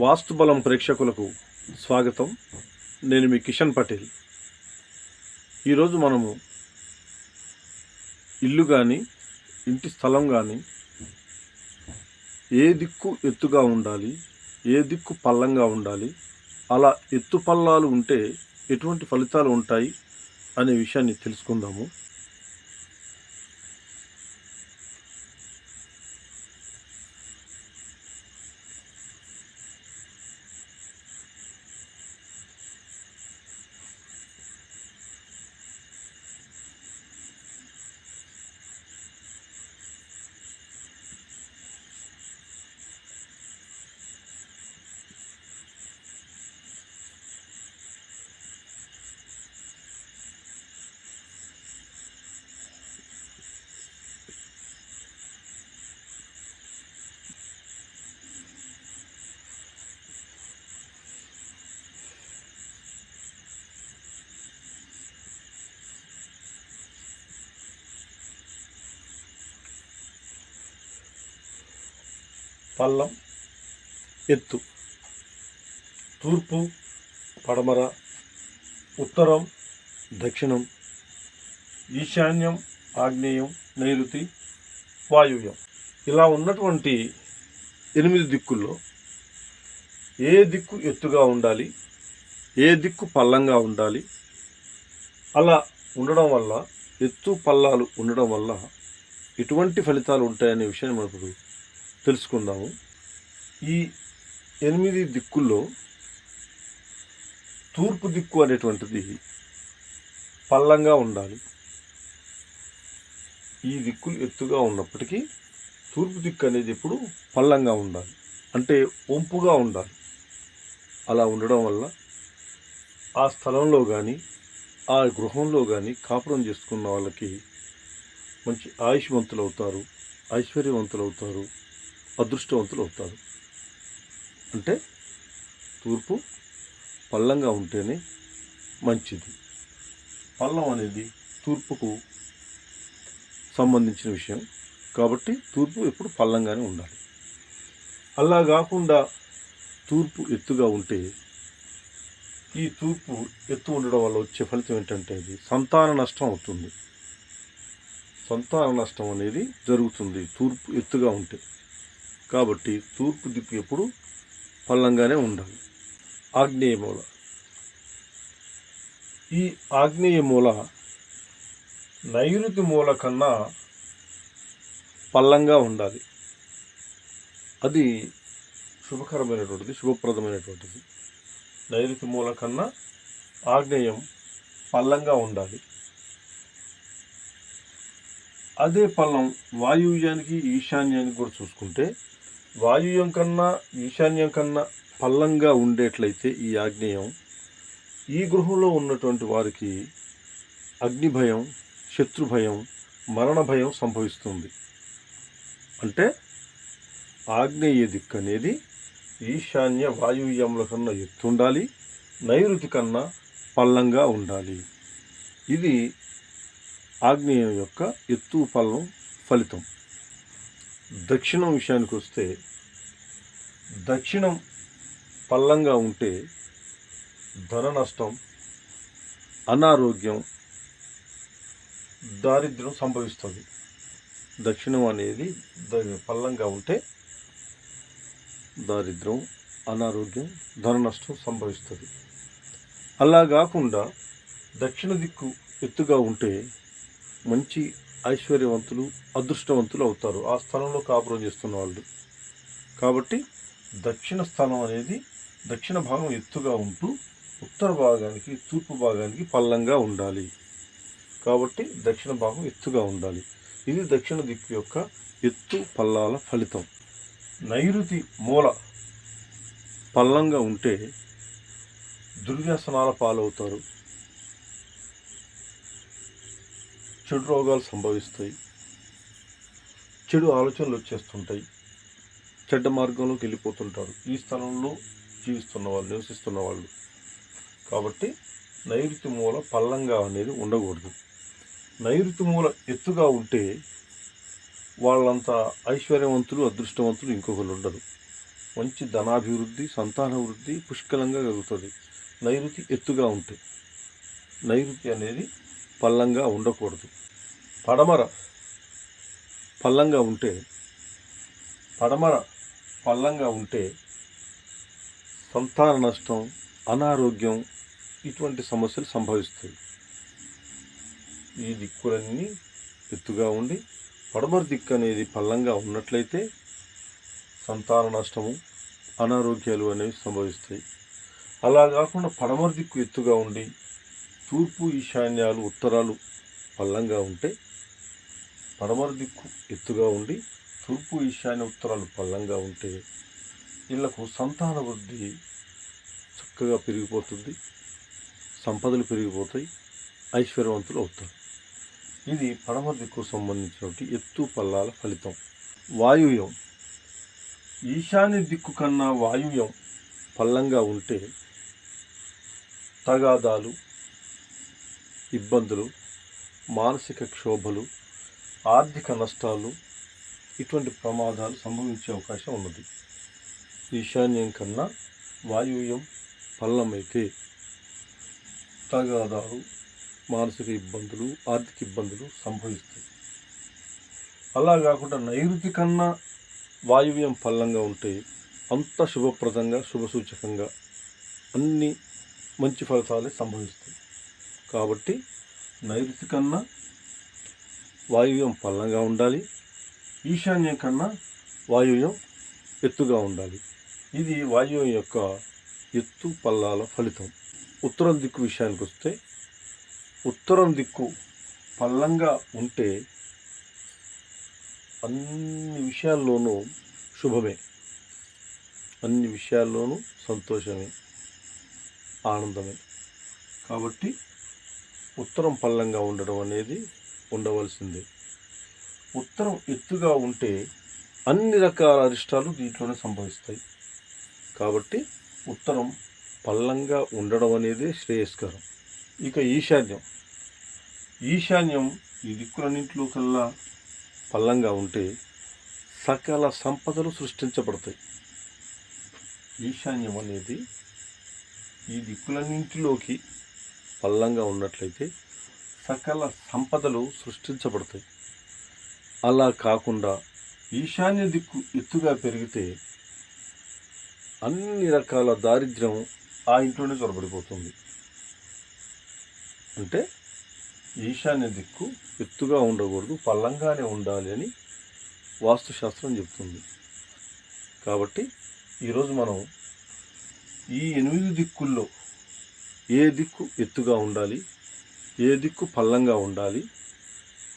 వాస్తుబలం ప్రేక్షకులకు స్వాగతం. నేను మీ కిషన్ పటేల్. ఈరోజు మనము ఇల్లు కానీ ఇంటి స్థలం కానీ ఏ దిక్కు ఎత్తుగా ఉండాలి ఏ దిక్కు పల్లంగా ఉండాలి అలా ఎత్తు పల్లాలు ఉంటే ఎటువంటి ఫలితాలు ఉంటాయి అనే విషయాన్ని తెలుసుకుందాము. పల్లం ఎత్తు తూర్పు పడమర ఉత్తరం దక్షిణం ఈశాన్యం ఆగ్నేయం నైరుతి వాయువ్యం. ఇలా ఉన్నటువంటి ఎనిమిది దిక్కుల్లో ఏ దిక్కు ఎత్తుగా ఉండాలి ఏ దిక్కు పల్లంగా ఉండాలి అలా ఉండడం వల్ల ఎత్తు పల్లాలు ఉండడం వల్ల ఎటువంటి ఫలితాలు ఉంటాయనే విషయాన్ని మనకు తెలుసుకుందాము. ఈ ఎనిమిది దిక్కుల్లో తూర్పు దిక్కు అనేటువంటిది పల్లంగా ఉండాలి. ఈ దిక్కులు ఎత్తుగా ఉన్నప్పటికీ తూర్పు దిక్కు అనేది ఎప్పుడు పల్లంగా ఉండాలి. అంటే వంపుగా ఉండాలి. అలా ఉండడం వల్ల ఆ స్థలంలో కానీ ఆ గృహంలో కానీ కాపురం చేసుకున్న వాళ్ళకి మంచి ఆయుష్మంతులు అవుతారు ఐశ్వర్యవంతులు అవుతారు అదృష్టవంతులు అవుతారు. అంటే తూర్పు పల్లంగా ఉంటేనే మంచిది. పల్లం అనేది తూర్పుకు సంబంధించిన విషయం. కాబట్టి తూర్పు ఎప్పుడు పల్లంగానే ఉండాలి. అలా కాకుండా తూర్పు ఎత్తుగా ఉంటే ఈ తూర్పు ఎత్తు ఉండడం వల్ల వచ్చే ఫలితం ఏంటంటే అది సంతాన నష్టం అవుతుంది. సంతాన నష్టం అనేది జరుగుతుంది తూర్పు ఎత్తుగా ఉంటే. కాబట్టి తూర్పు దిక్కు ఎప్పుడు పల్లంగానే ఉండాలి ఆగ్నేయ మూల. ఈ ఆగ్నేయ మూల నైరుతి మూల కన్నా పల్లంగా ఉండాలి. అది శుభకరమైనటువంటిది శుభప్రదమైనటువంటిది. నైరుతి మూల కన్నా ఆగ్నేయం పల్లంగా ఉండాలి. అదే పల్లం వాయువ్యానికి ఈశాన్యానికి కూడా చూసుకుంటే వాయువ్యం కన్నా ఈశాన్యం కన్నా పల్లంగా ఉండేట్లయితే ఈ ఆగ్నేయం ఈ గృహంలో ఉన్నటువంటి వారికి అగ్ని భయం శత్రు భయం మరణ భయం సంభవిస్తుంది. అంటే ఆగ్నేయ దిక్కు అనేది ఈశాన్య వాయువ్యముల కన్నా ఎత్తుండాలి నైరుతి కన్నా పల్లంగా ఉండాలి. ఇది ఆగ్నేయం యొక్క ఎత్తు పల్లం ఫలితం. దక్షిణం విషయానికి వస్తే దక్షిణం పల్లంగా ఉంటే ధన నష్టం అనారోగ్యం దారిద్ర్యం సంభవిస్తుంది. దక్షిణం అనేది పల్లంగా ఉంటే దారిద్ర్యం అనారోగ్యం ధన నష్టం సంభవిస్తుంది. అలా కాకుండా దక్షిణ దిక్కు ఎత్తుగా ఉంటే మంచి ఐశ్వర్యవంతులు అదృష్టవంతులు అవుతారు. ఆ స్థలంలో కాపురం చేస్తున్న వాళ్ళు. కాబట్టి దక్షిణ స్థలం అనేది దక్షిణ భాగం ఎత్తుగా ఉంటూ ఉత్తర భాగానికి తూర్పు భాగానికి పల్లంగా ఉండాలి. కాబట్టి దక్షిణ భాగం ఎత్తుగా ఉండాలి. ఇది దక్షిణ దిక్కు యొక్క ఎత్తు పల్లాల ఫలితం. నైరుతి మూల పల్లంగా ఉంటే దుర్వ్యసనాల పాలవుతారు. చెడు రోగాలు సంభవిస్తాయి. చెడు ఆలోచనలు వచ్చేస్తుంటాయి. చెడ్డ మార్గంలోకి వెళ్ళిపోతుంటారు. ఈ స్థలంలో జీవిస్తున్న వాళ్ళు నివసిస్తున్న వాళ్ళు. కాబట్టి నైరుతి మూల పల్లంగా అనేది ఉండకూడదు. నైరుతి మూల ఎత్తుగా ఉంటే వాళ్ళంత ఐశ్వర్యవంతులు అదృష్టవంతులు ఇంకొకరు ఉండరు. మంచి ధనాభివృద్ధి సంతాన వృద్ధి పుష్కలంగా కలుగుతుంది. నైరుతి ఎత్తుగా ఉంటే. నైరుతి అనేది పల్లంగా ఉండకూడదు. పడమర పల్లంగా ఉంటే పడమర పల్లంగా ఉంటే సంతాన నష్టం అనారోగ్యం ఇటువంటి సమస్యలు సంభవిస్తాయి. ఈ దిక్కులన్నీ ఎత్తుగా ఉండి పడమర దిక్కు అనేది పల్లంగా ఉన్నట్లయితే సంతాన నష్టము అనారోగ్యాలు అనేవి సంభవిస్తాయి. అలా కాకుండా పడమర దిక్కు ఎత్తుగా ఉండి తూర్పు ఈశాన్యాలు ఉత్తరాలు పల్లంగా ఉంటే పడమర దిక్కు ఎత్తుగా ఉండి తూర్పు ఈశాన్య ఉత్తరాలు పల్లంగా ఉంటే వీళ్ళకు సంతాన వృద్ధి చక్కగా పెరిగిపోతుంది. సంపదలు పెరిగిపోతాయి. ఐశ్వర్యవంతులు అవుతారు. ఇది పడమర దిక్కు సంబంధించినటువంటి ఎత్తు పల్లాల ఫలితం. వాయువ్యం ఈశాన్య దిక్కు కన్నా వాయువ్యం పల్లంగా ఉంటే తగాదాలు ఇబ్బందులు మానసిక క్షోభలు ఆర్థిక నష్టాలు ఇటువంటి ప్రమాదాలు సంభవించే అవకాశం ఉన్నది. ఈశాన్యం కన్నా వాయువ్యం పల్లమైతే తగాదాలు మానసిక ఇబ్బందులు ఆర్థిక ఇబ్బందులు సంభవిస్తాయి. అలా కాకుండా నైరుతి కన్నా వాయువ్యం పల్లంగా ఉంటే అంత శుభప్రదంగా శుభసూచకంగా అన్ని మంచి ఫలితాలే సంభవిస్తాయి. కాబట్టి నైరుతి కన్నా వాయువ్యం పల్లంగా ఉండాలి ఈశాన్యం కన్నా వాయువ్యం ఎత్తుగా ఉండాలి. ఇది వాయువ్యం యొక్క ఎత్తు పల్లాల ఫలితం. ఉత్తరం దిక్కు విషయానికి వస్తే ఉత్తరం దిక్కు పల్లంగా ఉంటే అన్ని విషయాల్లోనూ శుభమే. అన్ని విషయాల్లోనూ సంతోషమే ఆనందమే. కాబట్టి ఉత్తరం పల్లంగా ఉండడం అనేది ఉండవలసిందే. ఉత్తరం ఎత్తుగా ఉంటే అన్ని రకాల అరిష్టాలు దీంట్లోనే సంభవిస్తాయి. కాబట్టి ఉత్తరం పల్లంగా ఉండడం అనేది శ్రేయస్కరం. ఇక ఈశాన్యం. ఈశాన్యం ఈ దిక్కులన్నింటిలో కల్లా పల్లంగా ఉంటే సకల సంపదలు సృష్టించబడతాయి. ఈశాన్యం అనేది ఈ దిక్కులన్నింటిలోకి పల్లంగా ఉన్నట్లయితే సకల సంపదలు సృష్టించబడతాయి. అలా కాకుండా ఈశాన్య దిక్కు ఎత్తుగా పెరిగితే అన్ని రకాల దారిద్ర్యం ఆ ఇంట్లోనే చొరబడిపోతుంది. అంటే ఈశాన్య దిక్కు ఎత్తుగా ఉండకూడదు పల్లంగానే ఉండాలి అని వాస్తుశాస్త్రం చెప్తుంది. కాబట్టి ఈరోజు మనం ఈ ఎనిమిది దిక్కుల్లో ఏ దిక్కు ఎత్తుగా ఉండాలి ఏ దిక్కు పల్లంగా ఉండాలి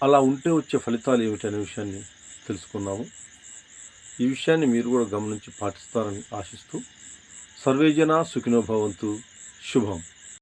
అలా ఉంటే వచ్చే ఫలితాలు ఏమిటనే విషయాన్ని తెలుసుకున్నాము ఈ విషయాన్ని మీరు కూడా గమనించి పాటిస్తారని ఆశిస్తూ సర్వేజన సుఖినోభవంతు శుభం.